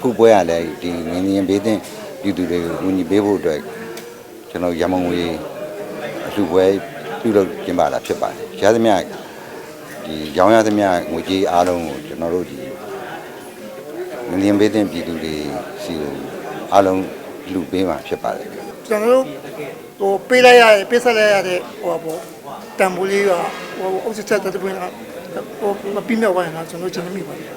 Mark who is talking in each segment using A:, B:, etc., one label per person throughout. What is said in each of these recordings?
A: အခုပွဲရလဲဒီငင်းငင်းဘေးသင်းပြည်သူတွေကိုကူညီပေးဖို့အတွက်ကျွန်တော်ရမုံငွေအလှပွဲပြုလုပ်ကျင်းပတာဖြစ်ပါတယ်ရသမျှဒီရောင်းရသမျှငွေကြေးအားလုံးကိုကျွန်တော်တို့ဒီငင်းငင်းဘေးသင်းပြည်သူတွေစီကိုအားလုံးလူပေးမှာဖြစ်ပါတယ်
B: ကျွန်တော်တို့ဟိုပေးလိုက်ရတဲ့ပေးဆက်လိုက်ရတဲ့ဟိုပေါ့တန်ဖိုးလေးကဟိုအုပ်ချက်တဲ့တွင်ကဟိုမပြီးမြောက်ပါရင်တော့ကျွန်တော်ကျွန်တော်မိပါတယ်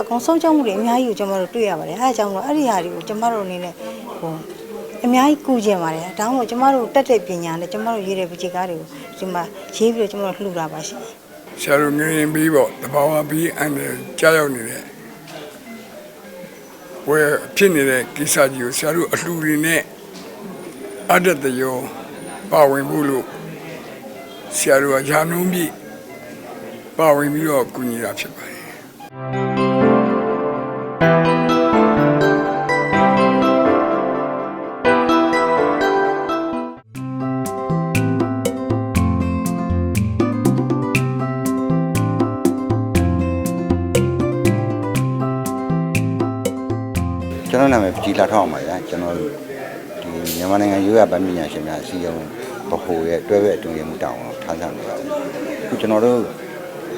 C: အကုန်ဆုံးချုံမှုတွေအများကြီးကိုကျွန်တော်တို့တွေ့ရပါတယ်အဲအကြောင်းတော့အဲ့ဒီဟာတွေကိုကျွန်တော်တို့အနေနဲ့ဟိုအများကြီးကူကျင်ပါတယ်ဒါမှမဟုတ်ကျွန်တော်တို့တက်တဲ့ပညာနဲ့ကျွန်တော်တို့ရေးတဲ့ပကြေကားတွေကိုဒီမှာရေးပြီးတော့ကျွန်တော်တို့လှူတာပါရှင်
D: ဆရာတို့ငင်းရင်ပြီးပေါ့တဘာဝပြီးအန်တယ်ကြားရောက်နေတဲ့ဝယ်ဖြစ်နေတဲ့ကိစ္စကြီးကိုဆရာတို့အလှူတွေနဲ့အဒတ်တရောပါဝင်ဖို့လို့ဆရာတို့ကယာနုံးပြီးပါဝင်ပြီးတော့ကူညီတာဖြစ်ပါတယ်
A: ကျွန်တော်နာမည်ပကြီးလာထောက်အောင်ပါဗျာကျွန်တော်ဒီမြန်မာနိုင်ငံရိုးရာပန်းပညာရှင်များအစည်းအရုံးဗဟိုရဲ့တွဲဘက်အတွင်းရေးမှုတောင်းအောင်ထမ်းဆောင်နေပါတယ်အခုကျွန်တော်တို့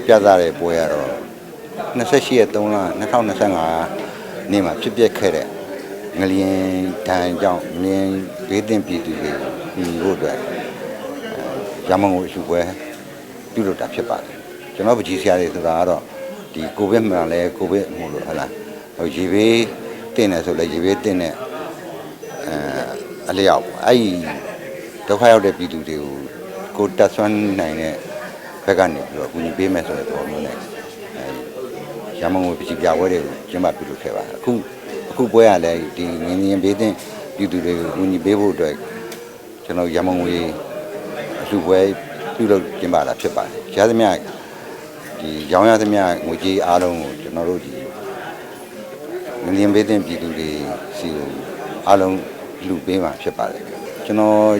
A: ပြသတဲ့ပွဲကတော့28ရက်3လ2025နေ့မှာဖြစ်ပျက်ခဲ့တဲ့ငလျင်ဒဏ်ကြောင့်ငလျင်ဘေးသင့်ပြည်သူတွေကိုညီဖို့အတွက်အဲရမုံကိုအရှုပွဲပြုလုပ်တာဖြစ်ပါတယ်ကျွန်တော်ပကြီးဆရာတွေဆိုတာကတော့ဒီကိုဗစ်မှန်လဲကိုဗစ်မို့လို့ဟတ်လားဟိုရေဘေး တင်တယ်ဆိုလဲရေဘေးတင်တဲ့အဲအလျောက်အဲ့ဒီဒုက္ခရောက်တဲ့ပြည်သူတွေကိုကိုတက်ဆွမ်းနိုင်တဲ့ဘက်ကနေပြီးတော့ကူညီပေးမယ်ဆိုတဲ့ပုံမျိုးနဲ့အဲရမုံကိုပကြီးပြပွဲတွေကိုကျင်းပပြုလုပ်ခဲ့ပါတယ်အခုအခုပွဲရလဲဒီငင်းငင်းဘေးသင့်ပြည်သူတွေကိုကူညီပေးဖို့အတွက်ကျွန်တော်ရမုံငွေအလှပွဲပြုလုပ်ကျင်းပတာဖြစ်ပါတယ်ရသမျှဒီရောင်းရသမျှငွေကြေးအားလုံးကိုကျွန်တော်တို့ဒီင လျင်ဘေးတင်ပြည်သူတွေစီကိုအားလုံးလူပေးမှာဖြစ်ပါတယ်ကျွန်တော်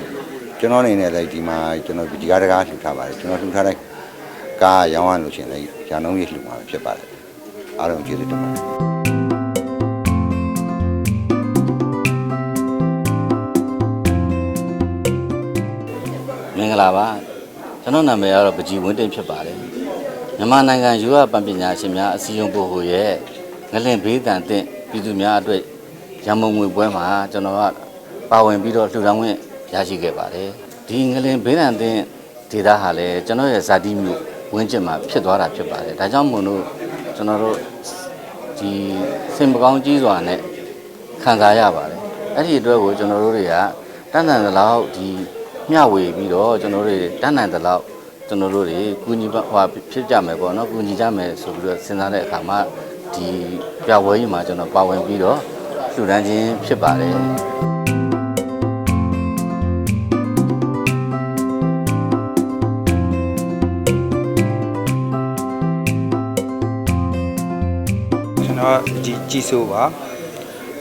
A: ကျွန်တော်အနေနဲ့လည်းဒီမှာကျွန်တော်ဒီကားတကားလှူထားပါတယ်ကျွန်တော်လှူထားတဲ့ကားရောင်းရလို့ရှိရင်လည်းဂျာနုံးကြီးလှူမှာဖြစ်ပါတယ်အားလုံးကျေးဇူးတင်ပါတယ်
E: မင်္ဂလာပါကျွန်တော်နာမည်ကတော့ပကြီးဝင်းတင်ဖြစ်ပါတယ်မြန်မာနိုင်ငံယူရပံပညာရှင်များအစည်းအရုံးဘို့ဟိုရဲ့ငလင်ဘေးတန်တဲ့ ပြည်သူများအတွက်ရန်မုံငွေပွဲမှာကျွန်တော်ကပါဝင်ပြီးတော့လှူဒါန်းခွင့်ရရှိခဲ့ပါတယ်ဒီငလင်ဘေးတန်တဲ့ဒေသဟာလည်းကျွန်တော်ရဲ့ဇာတိမြို့ဝင်းကျင်မှာဖြစ်သွားတာဖြစ်ပါတယ်ဒါကြောင့်မို့လို့ကျွန်တော်တို့ဒီစင်ပကောင်းကြီးစွာနဲ့ခံစားရပါတယ်အဲ့ဒီအတွက်ကိုကျွန်တော်တို့တွေကတန်တန်သလောက်ဒီမျှဝေပြီးတော့ကျွန်တော်တို့တွေတန်းနိုင်တဲ့လောက်ကျွန်တော်တို့တွေကူညီပါဟိုဖြစ်ကြမယ်ပေါ့နော်ကူညီကြမယ်ဆိုပြီးတော့စဉ်းစားတဲ့အခါမှာ ဒီပြပွဲကြီးမှာကျွန်တော်ပါဝင်ပြီးတော့လှူဒန်းခြင်းဖြစ်ပါတယ်
F: ကျွန်တော်ကြည်ကြည်ဆိုပါ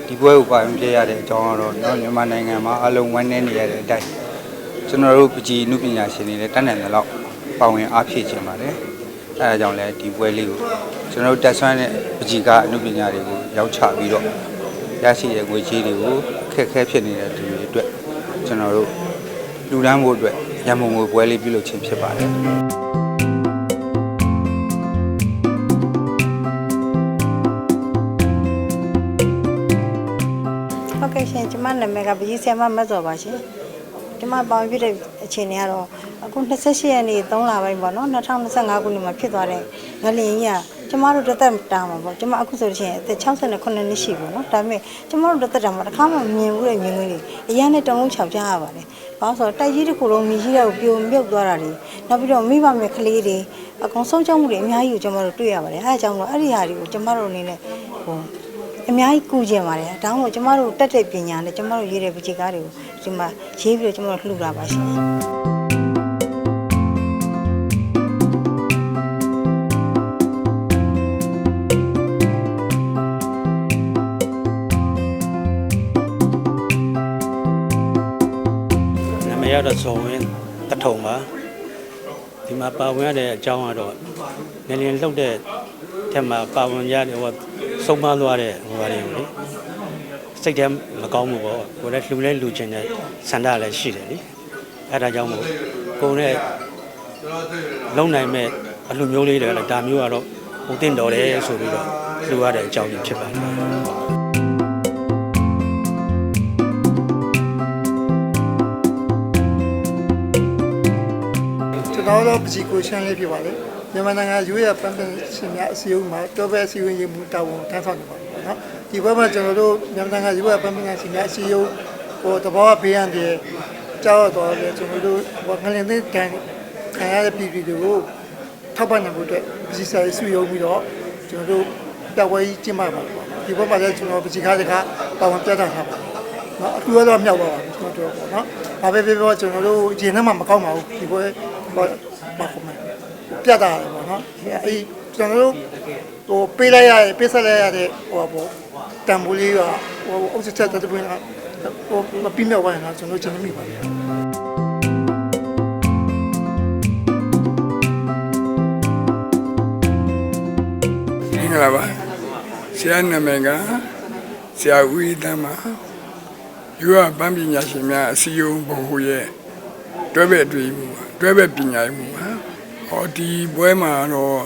F: ဒီပွဲကိုပါဝင်ပြရတဲ့အကြောင်းကတော့เนาะမြန်မာနိုင်ငံမှာအလုံးဝန်းနေနေရတဲ့အတိုင်းကျွန်တော်တို့ပကြီးနုပညာရှင်တွေလည်းတတ်နိုင်တဲ့လောက်ပါဝင်အားဖြည့်ခြင်းပါတယ် အဲဒါကြောင့်လည်းဒီပွဲလေးကိုကျွန်တော်တို့တက်ဆွမ်းတဲ့ပကြီးကအနုပညာတွေကိုရောက်ချပြီးတော့ရရှိတဲ့ငွေကြေးတွေကိုခက်ခဲဖြစ်နေတဲ့သူတွေအတွက်ကျွန်တော်တို့လူဒန်းဖို့အတွက်ရန်ပုံငွေပွဲလေးပြုလုပ်ခြင်းဖြစ်ပါတယ်
C: ဟုတ်ကဲ့ရှင်ကျမနာမည်ကပကြီးဆရာမမတ်စောပါရှင် ကျမပေါင်းပြတဲ့အခြေအနေကတော့အခု28ရက်နေ့3လပိုင်းပေါ့နော်2025ခုနှစ်မှာဖြစ်သွားတဲ့ငလျင်ကြီးကကျမတို့တစ်သက်တာမှာပေါ့ကျမအခုဆိုလို့ရှိရင်အသက်68နှစ်ရှိပြီနော်ဒါပေမဲ့ကျမတို့တစ်သက်တာမှာတစ်ခါမှမြင်ဘူးတဲ့မြင်ကွင်းတွေအရန်နဲ့တုံလုံးချောက်ကြရပါတယ်ဘာလို့ဆိုတော့တိုက်ကြီးတစ်ခုလုံးမြည်ကြီးတဲ့ကိုပြိုမြုပ်သွားတာတွေနောက်ပြီးတော့မိဘမဲ့ကလေးတွေအကုန်ဆုံးချုံမှုတွေအများကြီးကိုကျမတို့တွေ့ရပါတယ်အဲအကြောင်းတော့အဲ့ဒီဟာတွေကိုကျမတို့အနေနဲ့ဟို အများကြီးကူကျင်ပါတယ်ဒါမှမဟုတ်ကျမတို့တက်တဲ့ပညာနဲ့ကျမတို့ရေးတဲ့ပကြေကားတွေကိုဒီမှာရေးပြီးတော့ကျမတို့လှူတာပါရှင်
G: နာမည်ကတော့ဇော်ဝင်းတထုံပါဒီမှာပါဝင်ရတဲ့အကြောင်းကတော့ငလျင်လှုပ်တဲ့ ထက်မှာပါဝင်ရတဲ့ဟိုဆဆုံးမသွားတဲ့ဟိုဟာတွေကိုလေစိတ်ထဲမကောင်းဘူးပေါ့ကိုယ်လည်းလှူလဲလှူချင်တဲ့ဆန္ဒလည်းရှိတယ်လေအဲဒါကြောင့်မို့ကိုယ်နဲ့လုံနိုင်မဲ့အလှမျိုးလေးတွေလည်းဒါမျိုးကတော့ဟိုတင်တော်တယ်ဆိုပြီးတော့လှူရတဲ့အကြောင်းကြီးဖြစ်ပါတယ်
B: ကျွန်တော်တို့ပကြီးကိုရှမ်းလေးဖြစ်ပါလေ မြန်မာနိုင်ငံရိုးရပန်းပန်းရှင်များအစည်းအဝေးမှာတော်ပဲအစည်းအဝေးရေးမှုတာဝန်ထမ်းဆောင်နေပါဘူးနော်ဒီဘက်မှာကျွန်တော်တို့မြန်မာနိုင်ငံရိုးရပန်းပန်းရှင်များအစည်းအဝေးဟိုတဘောဘေးရန်တွေကြောက်တော့တယ်ကျွန်တော်တို့ဟိုငလင်သိတန်ခံရတဲ့ပြည်သူတွေကိုထောက်ပံ့နိုင်ဖို့အတွက်ပကြီးစာရေးစုယုံပြီးတော့ကျွန်တော်တို့တပ်ဝဲကြီးကျင်းပပါပါဒီဘက်မှာလည်းကျွန်တော်ပကြီးကားတကားတာဝန်ပြတ်တာထားပါနော်အခုတော့မြောက်ပါပါကျွန်တော်တို့ပေါ့နော်ဒါပဲပြောပြောကျွန်တော်တို့ရင်ထဲမှာမကောင်းပါဘူးဒီဘက်ဟောပါခုမယ် ပြတ်တာတယ်ပေါ့နော်အဲကျွန်တော်တို့ဟိုပေးလိုက်ရပေးဆက်လိုက်ရတဲ့ဟိုပေါ့တံပိုးလေးကဟိုအုပ်ချက်တဲ့ပွင့်ကဟိုမပြီးမြောက်ပါရင်တော့ကျွန်တော်ကျွန်တော်မိပါတယ်
D: မင်္ဂလာပါဆရာနာမည်ကဆရာဦးဤတမ်းပါယူရပန်းပညာရှင်များအစည်းအဝေးဘဟုရဲ့တွဲဘက်တွေ့မှုပါတွဲဘက်ပညာရေးမှုပါ ဟောဒီပွဲမှာတော့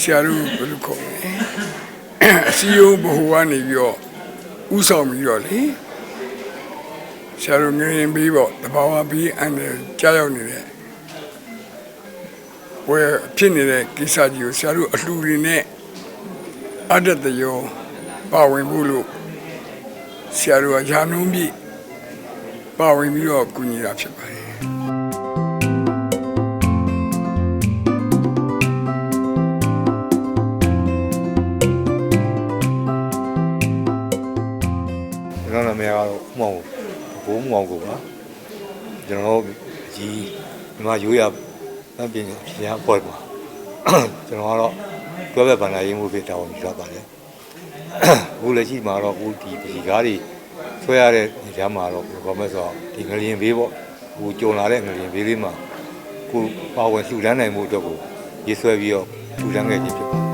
D: ဆရာတို့ဘယ်လိုခေါ်လဲအစည်းအဝေးဘဟုကနေပြီးတော့ဥဆောင်ပြီးတော့လေဆရာတို့ငရင်ပြီးပေါ့တဘာဝပြီးအန်တယ်ကြားရောက်နေတဲ့ဝယ်ဖြစ်နေတဲ့ကိစ္စကြီးကိုဆရာတို့အလှူတွေနဲ့အတ္တတယောပါဝင်မှုလို့ဆရာတို့ကယာနုံးပြည့်ပါဝင်ပြီးတော့ကူညီတာဖြစ်ပါတယ်
H: ကိုပါကျွန်တော်ဒီမြန်မာရိုးရတန်ပြင်ရအဖွဲ့ပါကျွန်တော်ကတော့တွဲဘက်ဗန္ဒာရေးမှုဖြစ်တာဝန်ယူရပါတယ်အခုလက်ရှိမှာတော့အခုဒီဒီကားတွေဆွဲရတဲ့နေရာမှာတော့ဘာမှမဆိုဒီငလျင်ဘေးပေါ့ဟိုကြုံလာတဲ့ငလျင်ဘေးလေးမှာကိုပါဝင်လှူဒန်းနိုင်မှုအတွက်ကိုရေးဆွဲပြီးတော့လှူဒန်းခဲ့ခြင်းဖြစ်ပါတယ်